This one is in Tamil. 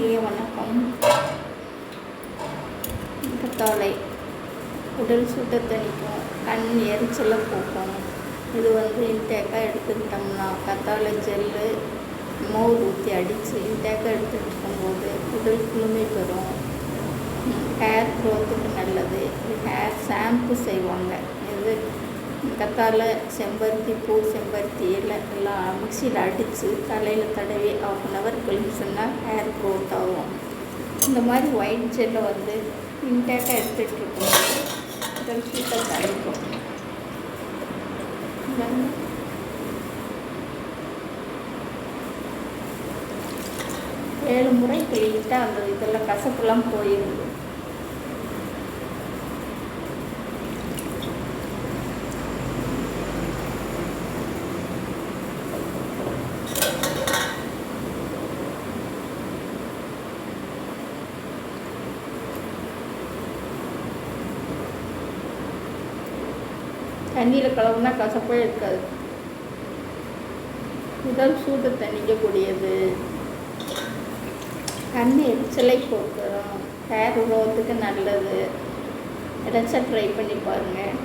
இனிய வணக்கம். கத்தாழை உடல் சுட்ட தணிக்கும் கண் எரிச்சலை போக்கும். இது வந்து இன்டேக்காக எடுத்துக்கிட்டோம்னா கத்தாழை ஜெல்லு மோர் ஊற்றி அடித்து இன்டேக்காக எடுத்துக்கிட்டு இருக்கும்போது உடல் குளுமை பெறும். ஹேர் க்ரோத்துக்கு நல்லது. ஹேர் ஷாம்பு செய்வாங்க. இது கத்தாழை செம்பருத்தி பூ செம்பருத்தி எல்லாம் எல்லாம் மிக்சியில் அடித்து தலையில் தடவி இந்த மாதிரி ஒயிட் ஜெல்லை வந்து இன்டேக்காக எடுத்துகிட்டு இருக்கும்போது உடல் சூட்டை ஏழு முறை கழுவிட்டா அந்த இதெல்லாம் கசப்புலாம் போயிடுது தண்ணியில் கலவுனா கசப்பே இருக்காது. உடல் சூடு தணிக்கக்கூடியது கண் எரிச்சலை போக்குறோம் ஹேர் க்ரோத்துக்கு நல்லது. ஏதாச்சும் ட்ரை பண்ணி பாருங்கள்